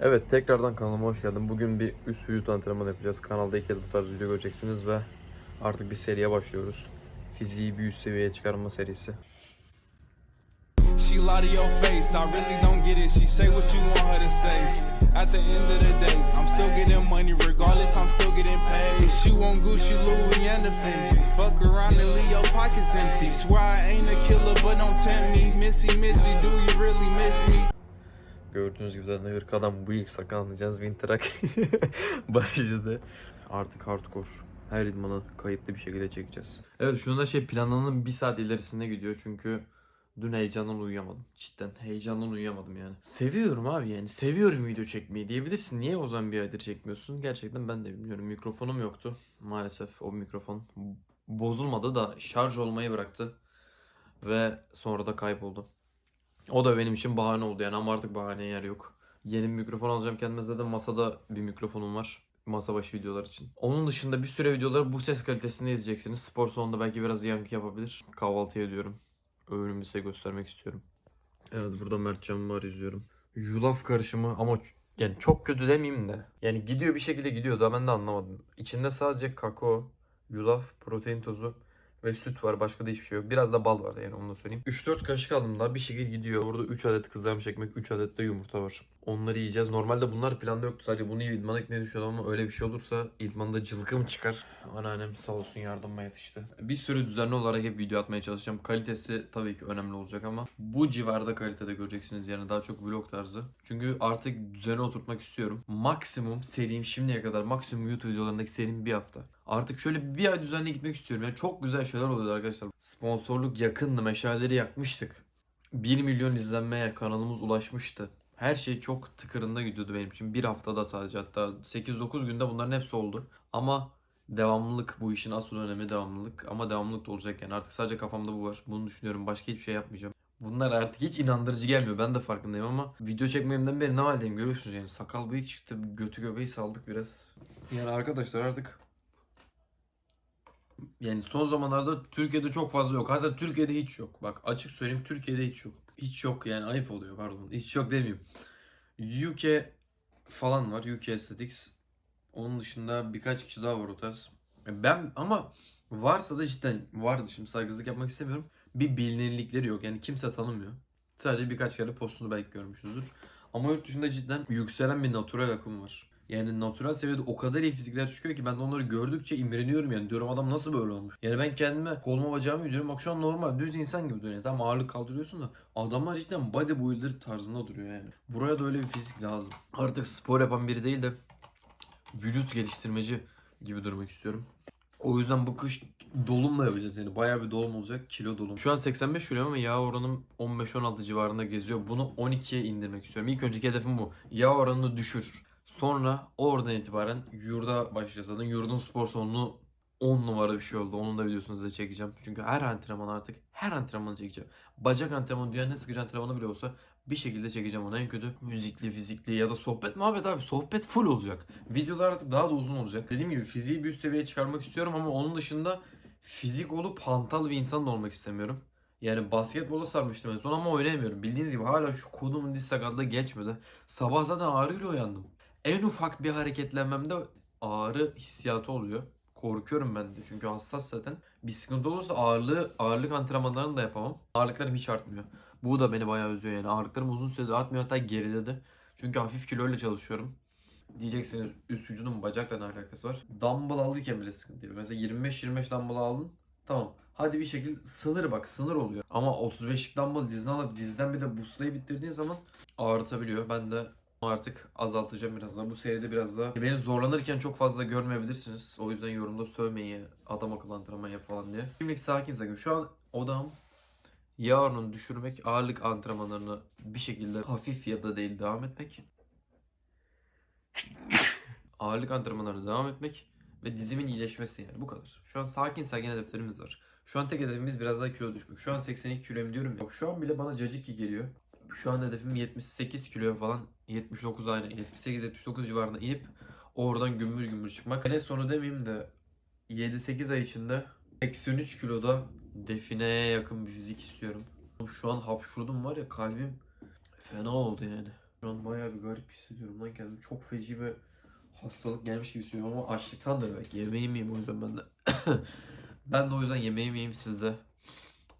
Evet tekrardan kanalıma hoş geldin. Bugün bir üst vücut antrenmanı yapacağız. Kanalda ilk kez bu tarz video göreceksiniz ve artık bir seriye başlıyoruz. Fiziği bir üst seviyeye çıkarma serisi. Gördüğünüz gibi zaten ırk adam bıyık sakal anlayacağız. Winterak başladı. Artık hardcore. Her idmanı kayıtlı bir şekilde çekeceğiz. Evet şunu da şey planlanan bir saat ilerisinde gidiyor çünkü dün heyecandan uyuyamadım. Cidden heyecandan uyuyamadım yani. Seviyorum abi yani seviyorum video çekmeyi diyebilirsin. Niye o zaman bir aydır çekmiyorsun? Gerçekten ben de bilmiyorum. Mikrofonum yoktu. Maalesef o mikrofon bozulmadı da şarj olmayı bıraktı. Ve sonra da kayboldu. O da benim için bahane oldu yani ama artık bahaneye yer yok. Yeni bir mikrofon alacağım kendime zaten masada bir mikrofonum var. Masa başı videolar için. Onun dışında bir süre videoları bu ses kalitesinde izleyeceksiniz. Spor salonunda belki biraz yankı yapabilir. Kahvaltı ediyorum. Öğünümü size göstermek istiyorum. Evet burada Mertcan var izliyorum. Yulaf karışımı ama yani çok kötü demeyeyim de. Yani gidiyor bir şekilde gidiyor da ben de anlamadım. İçinde sadece kakao, yulaf, protein tozu ve süt var. Başka da hiçbir şey yok. Biraz da bal var yani onu da söyleyeyim. 3-4 kaşık aldım daha bir şekilde gidiyor. Burada 3 adet kızarmış ekmek, 3 adet de yumurta var. Onları yiyeceğiz. Normalde bunlar planda yoktu. Sadece bunu idmana gitmeyi düşünüyordum ama öyle bir şey olursa idmanda cılkım çıkar. Anneannem sağ olsun yardıma yetişti. Bir sürü düzenli olarak hep video atmaya çalışacağım. Kalitesi tabii ki önemli olacak ama bu civarda kalitede göreceksiniz yani daha çok vlog tarzı. Çünkü artık düzene oturtmak istiyorum. Maksimum serim şimdiye kadar maksimum YouTube videolarındaki serim bir hafta. Artık şöyle bir ay düzenli gitmek istiyorum. Yani çok güzel şeyler oluyor arkadaşlar. Sponsorluk yakındı. Meşaleleri yakmıştık. 1 milyon izlenmeye kanalımız ulaşmıştı. Her şey çok tıkırında gidiyordu benim için. Bir haftada sadece hatta 8-9 günde bunların hepsi oldu. Ama devamlılık bu işin asıl önemi devamlılık. Ama devamlılık da olacak yani artık sadece kafamda bu var. Bunu düşünüyorum başka hiçbir şey yapmayacağım. Bunlar artık hiç inandırıcı gelmiyor. Ben de farkındayım ama video çekmemden beri ne haldeyim görüyorsunuz yani. Sakal bıyık çıktı. Götü göbeği saldık biraz. Yani arkadaşlar artık yani son zamanlarda Türkiye'de çok fazla yok. Hatta Türkiye'de hiç yok. Bak açık söyleyeyim Türkiye'de hiç yok. Hiç yok yani ayıp oluyor pardon. Hiç yok demeyeyim. UK falan var. UK Aesthetics. Onun dışında birkaç kişi daha var o tarz. Ben ama varsa da cidden vardı şimdi saygısızlık yapmak istemiyorum. Bir bilinirlikleri yok. Yani kimse tanımıyor. Sadece birkaç kere postunu belki görmüşsünüzdür. Ama yurt dışında cidden yükselen bir natural akım var. Yani natural seviyede o kadar iyi fizikler çıkıyor ki ben de onları gördükçe imreniyorum yani. Diyorum adam nasıl böyle olmuş. Yani ben kendime koluma bacağımı gidiyorum. Bak şu an normal düz insan gibi duruyor. Tam ağırlık kaldırıyorsun da adamlar cidden bodybuilder tarzında duruyor yani. Buraya da öyle bir fizik lazım. Artık spor yapan biri değil de vücut geliştirmeci gibi durmak istiyorum. O yüzden bu kış dolumla yapacağız yani. Bayağı bir dolum olacak. Kilo dolum. Şu an 85 kiloyum ama yağ oranım 15-16 civarında geziyor. Bunu 12'ye indirmek istiyorum. İlk önceki hedefim bu. Yağ oranını düşür. Sonra oradan itibaren yurda başlayacağız zaten. Yurdun spor salonu 10 numara bir şey oldu. Onun da videosunu size çekeceğim. Çünkü her antrenman artık her antrenmanı çekeceğim. Bacak antrenmanı dünyanın en sıkıcı antrenmanı bile olsa bir şekilde çekeceğim onu en kötü. Müzikli, fizikli ya da sohbet muhabbet abi. Sohbet full olacak. Videolar artık daha da uzun olacak. Dediğim gibi fiziği bir üst seviyeye çıkarmak istiyorum ama onun dışında fizik olup hantal bir insan da olmak istemiyorum. Yani basketbola sarmıştım en son ama oynayamıyorum. Bildiğiniz gibi hala şu kodumun diz sakatlığı geçmedi. Sabah zaten ağrıyla uyandım. En ufak bir hareketlenmemde ağrı hissiyatı oluyor. Korkuyorum ben de çünkü hassas zaten. Bir sıkıntı olursa ağırlığı, ağırlık antrenmanlarını da yapamam. Ağırlıklarım hiç artmıyor. Bu da beni bayağı üzüyor yani. Ağırlıklarım uzun süredir artmıyor hatta geriledi. Çünkü hafif kiloyla çalışıyorum. Diyeceksiniz üst vücudun bacakla ne alakası var? Dumbbell alırken bile sıkıntı yapıyor. Mesela 25-25 dumbbell aldın. Tamam. Hadi bir şekilde sınır bak sınır oluyor. Ama 35'lik dumbbell dizine alıp dizden bir de buslayı bitirdiğin zaman ağrıtabiliyor. Ben de artık azaltacağım biraz daha. Bu seride biraz daha. Beni zorlanırken çok fazla görmeyebilirsiniz. O yüzden yorumda sövmeyi, adam akıllı antrenman yap falan diye. Şimdi sakin sakin. Şu an odam yağ oranını düşürmek, ağırlık antrenmanlarını bir şekilde hafif ya da değil devam etmek. ağırlık antrenmanlarına devam etmek ve dizimin iyileşmesi yani bu kadar. Şu an sakin sakin hedeflerimiz var. Şu an tek hedefimiz biraz daha kilo düşmek. Şu an 82 kiloyum diyorum ya. Şu an bile bana cacık geliyor. Şu an hedefim 78 kilo falan. 79 aynı. 78-79 civarında inip oradan gümbür gümbür çıkmak. Ne sonu demeyeyim de 7-8 ay içinde 83 kiloda defineye yakın bir fizik istiyorum. Şu an hapşurdum var ya kalbim fena oldu yani. Şu an bayağı bir garip hissediyorum lan kendimi. Çok feci bir hastalık gelmiş gibi hissediyorum ama açlıktandır belki. Yemeği miyim o yüzden ben de. ben de o yüzden yemeği miyim siz de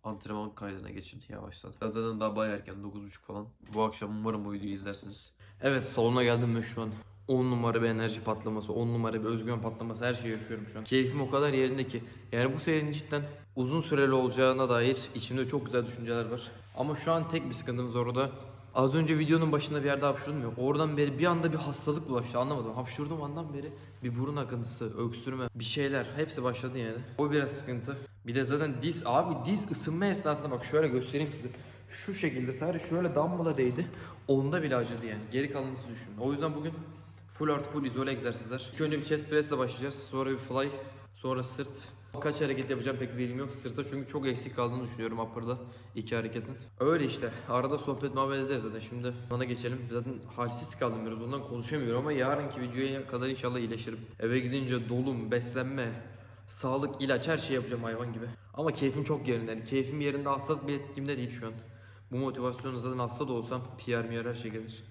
antrenman kaydına geçin yavaştan. Zaten daha bayağı erken 9.30 falan. Bu akşam umarım bu videoyu izlersiniz. Evet salona geldim ve şu an 10 numara bir enerji patlaması, 10 numara bir özgüven patlaması her şeyi yaşıyorum şu an. Keyfim o kadar yerinde ki. Yani bu serinin cidden uzun süreli olacağına dair içimde çok güzel düşünceler var. Ama şu an tek bir sıkıntımız orada. Az önce videonun başında bir yerde hapşurdum ya. Oradan beri bir anda bir hastalık bulaştı anlamadım. Hapşurduğum andan beri bir burun akıntısı, öksürme, bir şeyler hepsi başladı yani. O biraz sıkıntı. Bir de zaten diz abi diz ısınma esnasında bak şöyle göstereyim size. Şu şekilde sadece şöyle damla değdi. Onda bile acıdı yani. Geri kalanını siz düşünün. O yüzden bugün full artı full izole egzersizler. İlk önce bir chest press ile başlayacağız. Sonra bir fly. Sonra sırt. Kaç hareket yapacağım pek bilgim yok. Sırtta çünkü çok eksik kaldığını düşünüyorum upper'da. iki hareketin. Öyle işte. Arada sohbet muhabbet ederiz zaten. Şimdi bana geçelim. Zaten halsiz kaldım biraz. Ondan konuşamıyorum ama yarınki videoya kadar inşallah iyileşirim. Eve gidince dolum, beslenme, sağlık, ilaç her şey yapacağım hayvan gibi. Ama keyfim çok yerinde. Yani keyfim yerinde hastalık bir etkimde değil şu an. Bu motivasyonla zaten hasta da olsam PR miyer her şey gelir.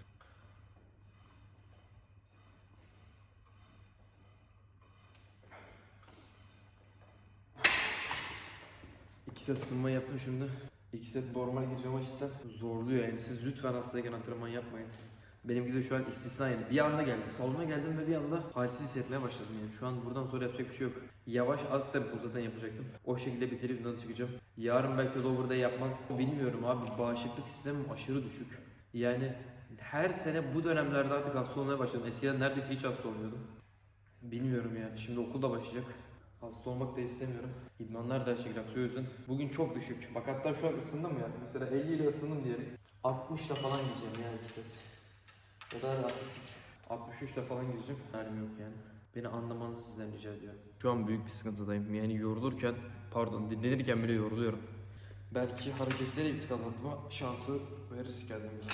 İki set ısınma yaptım şimdi. İki set normal gireceğim ama cidden zorluyor yani. Siz lütfen hastayken antrenman yapmayın. Benimki de şu an istisnaydı. Bir anda geldi. Salona geldim ve bir anda halsiz hissetmeye başladım yani. Şu an buradan sonra yapacak bir şey yok. Yavaş az tempo zaten yapacaktım. O şekilde bitirip bundan çıkacağım. Yarın belki lower day yapmam. Bilmiyorum abi. Bağışıklık sistemim aşırı düşük. Yani her sene bu dönemlerde artık hasta olmaya başladım. Eskiden neredeyse hiç hasta olmuyordum. Bilmiyorum yani. Şimdi okul da başlayacak. Hasta olmak da istemiyorum. İdmanlar da her şekilde yüzden. Bugün çok düşük. Bak hatta şu an ısındım ya. Mesela 50 ile ısındım diyelim. 60 ile falan gideceğim ya iki set. Ya da 63. 63 ile falan gideceğim. Halim yok yani. Beni anlamanızı sizden rica ediyorum. Şu an büyük bir sıkıntıdayım. Yani yorulurken, pardon dinlenirken bile yoruluyorum. Belki hareketleri iptik atlatma şansı veririz kendimize.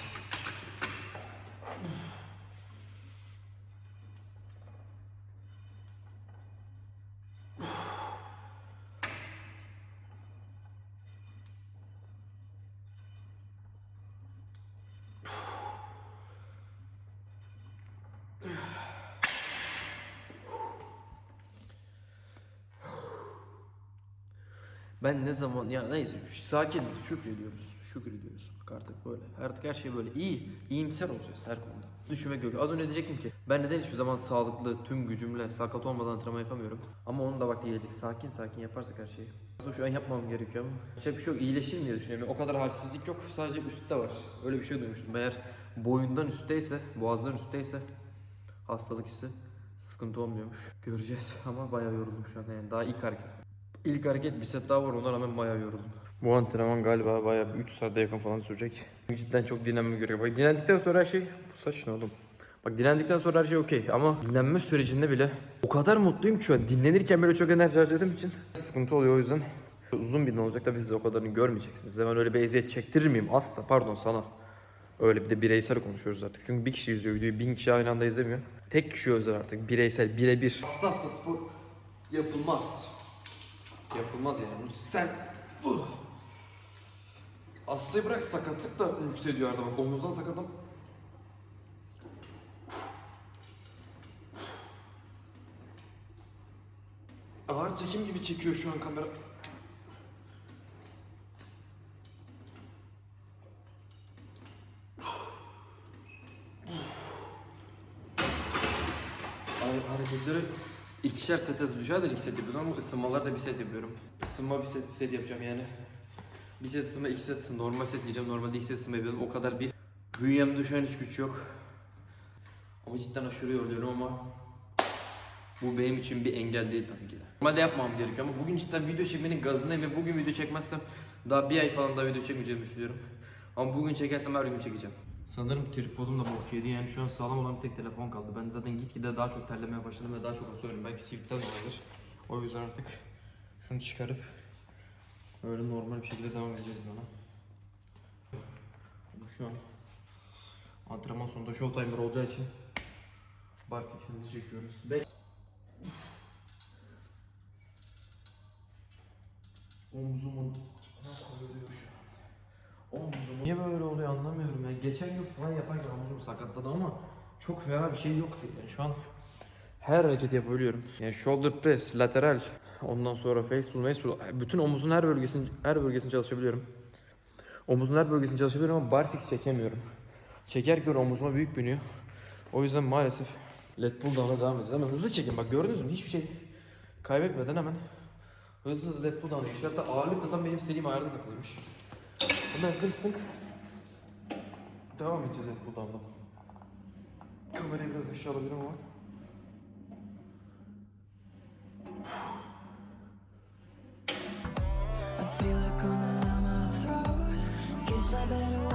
Ben ne zaman ya neyse sakiniz şükrediyoruz. Şükrediyoruz. Bak artık böyle. Artık her şey böyle iyi. iyimser olacağız her konuda. Düşünmek yok. Az önce diyecektim ki ben neden hiçbir zaman sağlıklı tüm gücümle sakat olmadan antrenman yapamıyorum. Ama onun da vakti gelecek. Sakin sakin yaparsak her şeyi. Aslında şu an yapmam gerekiyor ama. Yapacak bir şey yok. İyileşirim diye düşünüyorum. O kadar halsizlik yok. Sadece üstte var. Öyle bir şey duymuştum. Eğer boyundan üstteyse, boğazdan üstteyse hastalık hissi sıkıntı olmuyormuş. Göreceğiz ama bayağı yoruldum şu an yani. Daha ilk hareket. İlk hareket bir set daha var ona rağmen bayağı yoruldum. Bu antrenman galiba bayağı bir 3 saate yakın falan sürecek. Cidden çok dinlenme gerekiyor. Bak dinlendikten sonra her şey... Bu saç ne oğlum? Bak dinlendikten sonra her şey okey ama dinlenme sürecinde bile o kadar mutluyum ki şu an. Dinlenirken böyle çok enerji harcadığım için sıkıntı oluyor o yüzden. Uzun bir olacak tabii siz o kadarını görmeyeceksiniz. Ben öyle bir eziyet çektirir miyim? Asla pardon sana. Öyle bir de bireysel konuşuyoruz artık. Çünkü bir kişi izliyor videoyu, bin kişi aynı anda izlemiyor. Tek kişi özel artık. Bireysel, birebir. Hasta hasta spor yapılmaz. Yapılmaz yani. Sen... Uh. Hastayı bırak sakatlık da yükseliyor arada bak. Omuzdan sakatım. Ağır çekim gibi çekiyor şu an kamera. Hareketleri ikişer sete düşer de ilk set yapıyorum ama ısınmalar da bir set yapıyorum. Isınma bir set bir set yapacağım yani. Bir set ısınma iki set normal set diyeceğim. Normalde iki set ısınma yapıyordum. O kadar bir bünyemde şu hiç güç yok. Ama cidden aşırı yoruluyorum ama bu benim için bir engel değil tabii ki de. Normalde yapmam gerekiyor ama bugün cidden video çekmenin gazındayım ve bugün video çekmezsem daha bir ay falan daha video çekmeyeceğimi düşünüyorum. Ama bugün çekersem her gün çekeceğim. Sanırım tripodum da bok yedi yani şu an sağlam olan bir tek telefon kaldı. Ben zaten gitgide daha çok terlemeye başladım ve daha çok hasta Belki sivitten olabilir. O yüzden artık şunu çıkarıp öyle normal bir şekilde devam edeceğiz bana. Ama şu an antrenman sonunda show timer olacağı için barfix'imizi çekiyoruz. Bek Omzumun koyuluyor şu an. Omzum niye böyle oluyor anlamıyorum ya. Geçen yıl falan yaparken omzum sakatladı ama çok fena bir şey yoktu yani şu an her hareket yapabiliyorum. Yani shoulder press, lateral, ondan sonra face pull, mace pull, bütün omuzun her bölgesini her bölgesini çalışabiliyorum. Omuzun her bölgesini çalışabiliyorum ama barfix çekemiyorum. Çekerken omuzuma büyük biniyor. O yüzden maalesef lat pull down'a devam edeceğiz. Hemen hızlı çekin bak gördünüz mü hiçbir şey kaybetmeden hemen hızlı hızlı lat pull down'a geçiyor. Hatta ağırlık tam benim istediğim ayarda takılıymış. Hemen sınk sınk devam edeceğiz lat pull down'dan. Kamerayı biraz aşağı alabilirim ama. I feel it coming down my throat. Guess I better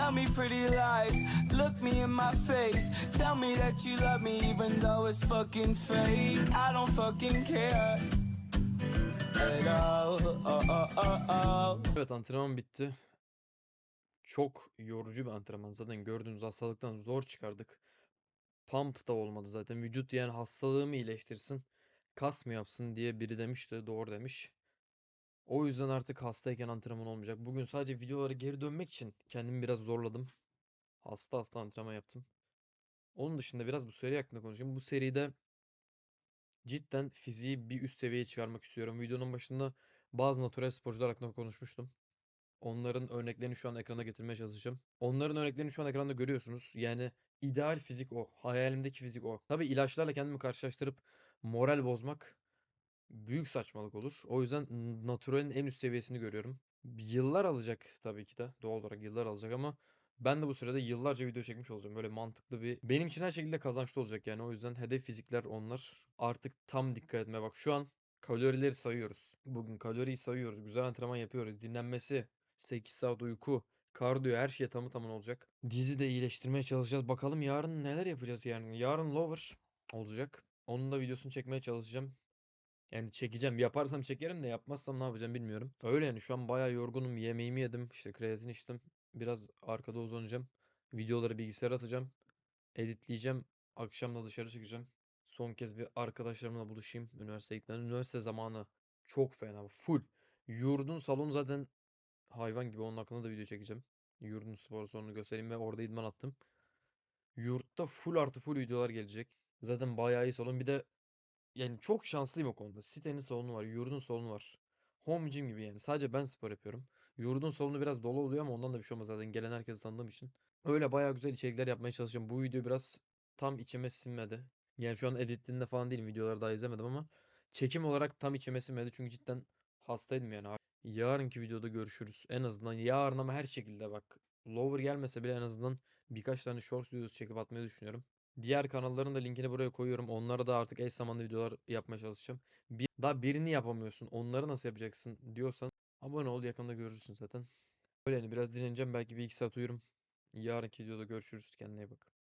tell me pretty lies? Look me in my face. Tell me that you love me even though it's fucking fake. I don't fucking care. Oh, oh, oh. Evet antrenman bitti. Çok yorucu bir antrenman. Zaten gördüğünüz hastalıktan zor çıkardık. Pump da olmadı zaten. Vücut yani hastalığı mı iyileştirsin, kas mı yapsın diye biri demişti. Doğru demiş. O yüzden artık hastayken antrenman olmayacak. Bugün sadece videolara geri dönmek için kendimi biraz zorladım. Hasta hasta antrenman yaptım. Onun dışında biraz bu seri hakkında konuşayım. Bu seride cidden fiziği bir üst seviyeye çıkarmak istiyorum. Videonun başında bazı natural sporcular hakkında konuşmuştum. Onların örneklerini şu an ekrana getirmeye çalışacağım. Onların örneklerini şu an ekranda görüyorsunuz. Yani ideal fizik o. Hayalimdeki fizik o. Tabii ilaçlarla kendimi karşılaştırıp moral bozmak büyük saçmalık olur. O yüzden naturalin en üst seviyesini görüyorum. Yıllar alacak tabii ki de. Doğal olarak yıllar alacak ama ben de bu sürede yıllarca video çekmiş olacağım. Böyle mantıklı bir benim için her şekilde kazançlı olacak yani. O yüzden hedef fizikler onlar. Artık tam dikkat etmeye bak. Şu an kalorileri sayıyoruz. Bugün kaloriyi sayıyoruz. Güzel antrenman yapıyoruz. Dinlenmesi, 8 saat uyku, kardiyo her şey tamı tamına olacak. Dizi de iyileştirmeye çalışacağız. Bakalım yarın neler yapacağız yani. Yarın lower olacak. Onun da videosunu çekmeye çalışacağım. Yani çekeceğim. Yaparsam çekerim de yapmazsam ne yapacağım bilmiyorum. Öyle yani şu an bayağı yorgunum. Yemeğimi yedim. İşte kreatin içtim. Biraz arkada uzanacağım. Videoları bilgisayara atacağım. Editleyeceğim. Akşam da dışarı çıkacağım. Son kez bir arkadaşlarımla buluşayım. Üniversite gitmeden. Üniversite zamanı çok fena. Full. Yurdun salonu zaten hayvan gibi. Onun hakkında da video çekeceğim. Yurdun spor salonunu göstereyim ve orada idman attım. Yurtta full artı full videolar gelecek. Zaten bayağı iyi salon. Bir de yani çok şanslıyım o konuda. Sitenin salonu var, yurdun salonu var. Home gym gibi yani. Sadece ben spor yapıyorum. Yurdun salonu biraz dolu oluyor ama ondan da bir şey olmaz zaten. Gelen herkesi tanıdığım için. Öyle bayağı güzel içerikler yapmaya çalışacağım. Bu video biraz tam içime sinmedi. Yani şu an editliğinde falan değilim. Videoları daha izlemedim ama çekim olarak tam içime sinmedi. Çünkü cidden hastaydım yani. Yarınki videoda görüşürüz. En azından yarın ama her şekilde bak. Lower gelmese bile en azından birkaç tane short videosu çekip atmayı düşünüyorum. Diğer kanalların da linkini buraya koyuyorum. Onlara da artık eş zamanlı videolar yapmaya çalışacağım. Bir, daha birini yapamıyorsun. Onları nasıl yapacaksın diyorsan abone ol yakında görürsün zaten. Öyle yani biraz dinleneceğim. Belki bir iki saat uyurum. Yarınki videoda görüşürüz. Kendine iyi bak.